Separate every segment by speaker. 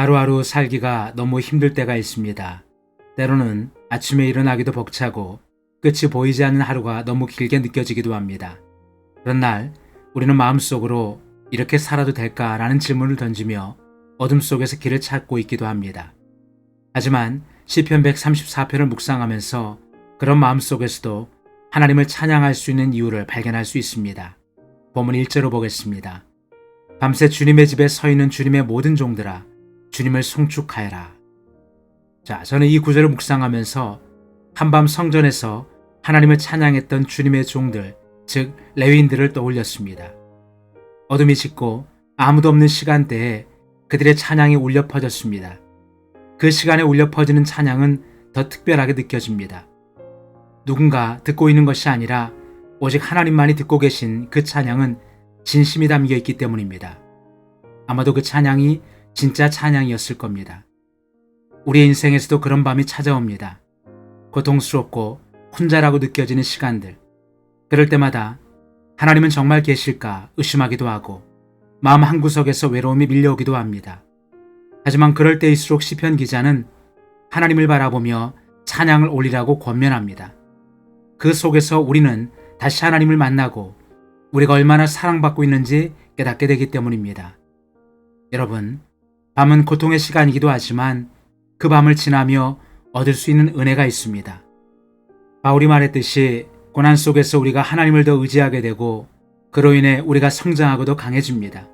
Speaker 1: 하루하루 살기가 너무 힘들 때가 있습니다. 때로는 아침에 일어나기도 벅차고 끝이 보이지 않는 하루가 너무 길게 느껴지기도 합니다. 그런 날 우리는 마음속으로 이렇게 살아도 될까라는 질문을 던지며 어둠 속에서 길을 찾고 있기도 합니다. 하지만 시편 134편을 묵상하면서 그런 마음 속에서도 하나님을 찬양할 수 있는 이유를 발견할 수 있습니다. 본문 1절로 보겠습니다. 밤새 주님의 집에 서 있는 주님의 모든 종들아 주님을 송축하여라. 자, 저는 이 구절을 묵상하면서 한밤 성전에서 하나님을 찬양했던 주님의 종들, 즉 레위인들을 떠올렸습니다. 어둠이 짙고 아무도 없는 시간대에 그들의 찬양이 울려 퍼졌습니다. 그 시간에 울려 퍼지는 찬양은 더 특별하게 느껴집니다. 누군가 듣고 있는 것이 아니라 오직 하나님만이 듣고 계신 그 찬양은 진심이 담겨 있기 때문입니다. 아마도 그 찬양이 진짜 찬양이었을 겁니다. 우리의 인생에서도 그런 밤이 찾아옵니다. 고통스럽고 혼자라고 느껴지는 시간들. 그럴 때마다 하나님은 정말 계실까 의심하기도 하고 마음 한구석에서 외로움이 밀려오기도 합니다. 하지만 그럴 때일수록 시편 기자는 하나님을 바라보며 찬양을 올리라고 권면합니다. 그 속에서 우리는 다시 하나님을 만나고 우리가 얼마나 사랑받고 있는지 깨닫게 되기 때문입니다. 여러분, 밤은 고통의 시간이기도 하지만 그 밤을 지나며 얻을 수 있는 은혜가 있습니다. 바울이 말했듯이 고난 속에서 우리가 하나님을 더 의지하게 되고 그로 인해 우리가 성장하고도 강해집니다.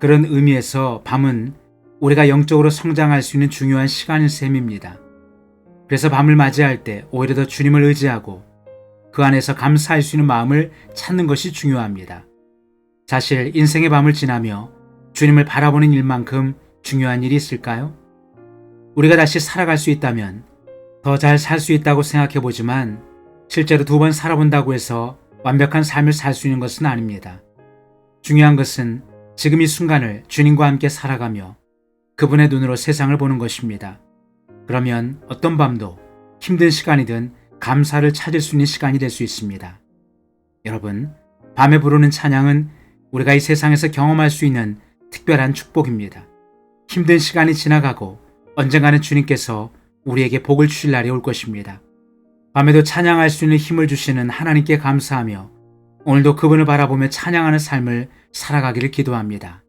Speaker 1: 그런 의미에서 밤은 우리가 영적으로 성장할 수 있는 중요한 시간인 셈입니다. 그래서 밤을 맞이할 때 오히려 더 주님을 의지하고 그 안에서 감사할 수 있는 마음을 찾는 것이 중요합니다. 사실 인생의 밤을 지나며 주님을 바라보는 일만큼 중요한 일이 있을까요? 우리가 다시 살아갈 수 있다면 더 잘 살 수 있다고 생각해 보지만 실제로 두 번 살아본다고 해서 완벽한 삶을 살 수 있는 것은 아닙니다. 중요한 것은 지금 이 순간을 주님과 함께 살아가며 그분의 눈으로 세상을 보는 것입니다. 그러면 어떤 밤도 힘든 시간이든 감사를 찾을 수 있는 시간이 될 수 있습니다. 여러분, 밤에 부르는 찬양은 우리가 이 세상에서 경험할 수 있는 특별한 축복입니다. 힘든 시간이 지나가고 언젠가는 주님께서 우리에게 복을 주실 날이 올 것입니다. 밤에도 찬양할 수 있는 힘을 주시는 하나님께 감사하며 오늘도 그분을 바라보며 찬양하는 삶을 살아가기를 기도합니다.